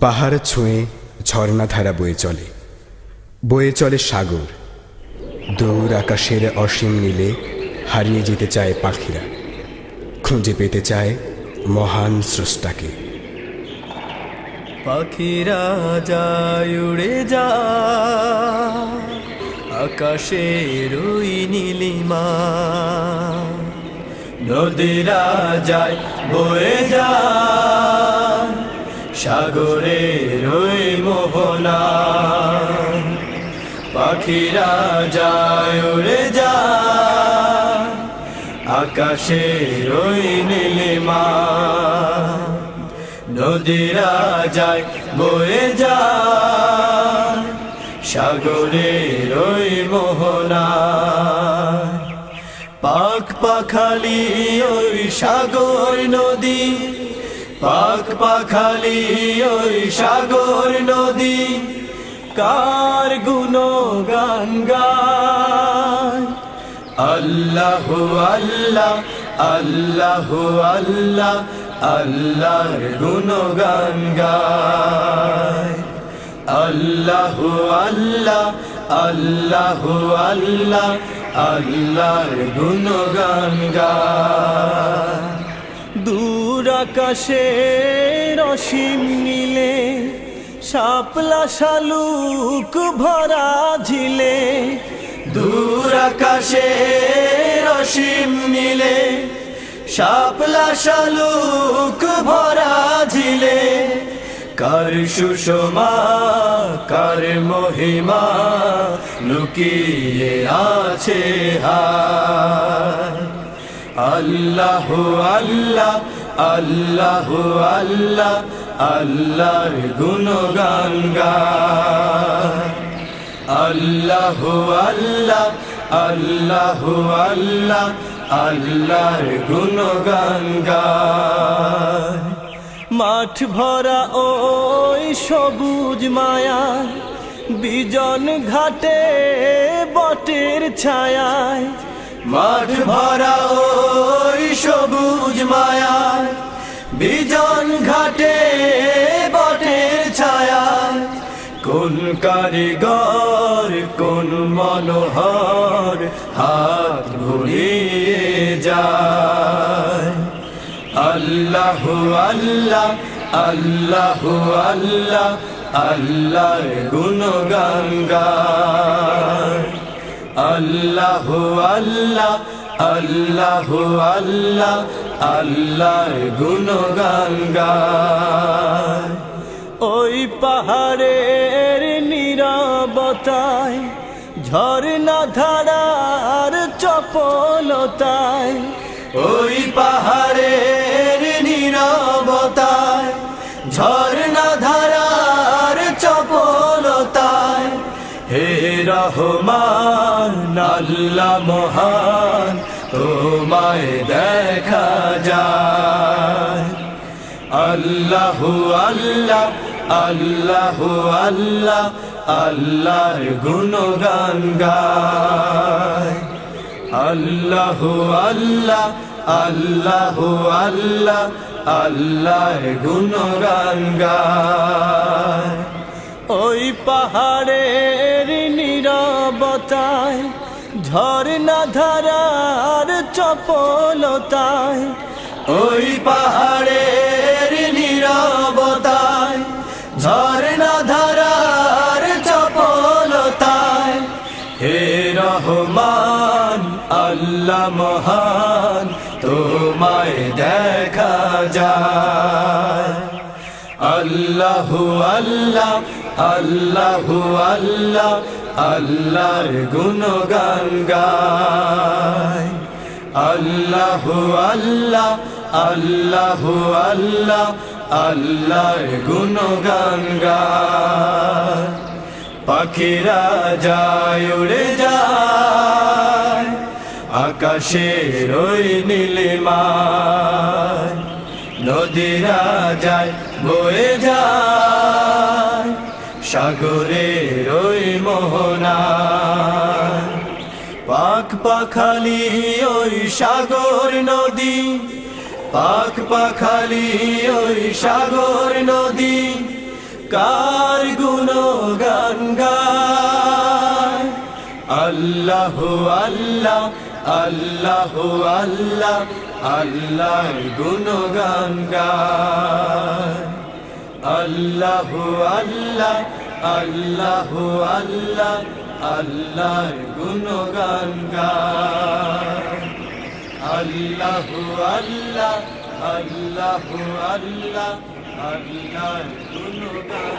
পাহাড় ছুঁয়ে ঝর্ণা ধারা বয়ে চলে। বয়ে চলে সাগর। দূর আকাশের অসীম নীলে হারিয়ে যেতে চায় পাখিরা। খুঁজে পেতে চায় মহান স্রষ্টাকে। পাখিরা যায় উড়ে যা আকাশের ওই নীলিমা নদীরা যায় বয়ে যা সাগরের ওই মোহনা। পাখিরা যায়, উড়ে যা আকাশের ওই নীলিমা। নদীরা যায়, বয়ে যা সাগরের ওই মোহনা। পাক পাখালি ওই সাগর নদী। পাক পাখালি ওই সাগর নদী, কার গান গায়? আল্লাহ আল্লাহ আল্লাহ আল্লাহ, আল্লাহর গুণগান গায়। আল্লাহ আল্লাহ আল্লাহ আল্লাহ, আল্লাহর গুণগান গায়। আকাশের অসীম নীলে, শাপলা শালুক ভরা ঝিলে, দূর আকাশে অসীম নীলে, শাপলা শালুক ভরা ঝিলে, কার সুষমা, কার মহিমা, লুকিয়ে আছে হা আল্লাহ আল্লাহ আল্লাহ আল্লাহ, আল্লাহর গুণগান আল্লাহ আল্লাহ আল্লাহ আল্লাহ, আল্লাহর গুণগান মাঠ ভরা ওই সবুজ মায়া, বিজন ঘাটে বটের ছায়ায়। মাঠ ভরা ওই সবুজ মায়া, বিজন ঘাটে বটের ছায়ায় কোন কারিগর, কোন মনোহর হাত ঘুরিয়ে যায়। আল্লাহ আল্লাহ আল্লাহ আল্লাহ, আল্লাহর গুণগান গায়। আল্লাহ আল্লাহ আল্লাহ আল্লাহ গুণগান গায়। ওই পাহাড়ের নিরবতায় ঝর্ণা ধারার চপলতায় ওই পাহাড়ের আল্লাহ মহান, তোমায় দেখা যায়। আল্লাহ আল্লাহ আল্লাহ আল্লাহ, আল্লাহর গুণগান গায়। আল্লাহ আল্লাহ আল্লাহ আল্লাহ, আল্লাহর গুণগান গায়। ওই পাহাড়ের নিরবতায়, ঝর্ণা ধারার চপলতায়, ওই পাহাড়ের নিরবতায়, ঝর্ণা ধারার চপলতায়, হে রহমান, আল্লাহ মহান, তোমায় দেখা যায়। আল্লাহ আল্লাহ আল্লাহ আল্লাহ, আল্লাহর গুণগান গায়। আল্লাহ আল্লাহ আল্লাহ আল্লাহ, আল্লাহর গুণগান গায়। পাখিরা যায়, উড়ে যায়, আকাশের ওই নীলিমায় নদীরা যায়, বয়ে যায়। সাগরের ওই মোহনা। পাক পাখালি ওই সাগর নদী, পাক পাখালি ওই সাগর নদী, কার গুণগান গায়? আল্লাহ আল্লাহ আল্লাহ আল্লাহ আল্লাহ গুণগান গায়। আল্লাহ আল্লাহ আল্লাহ আল্লাহ আল্লাহর গুণগান আল্লাহ আল্লাহ আল্লাহ আল্লাহ আল্লাহর গুণগান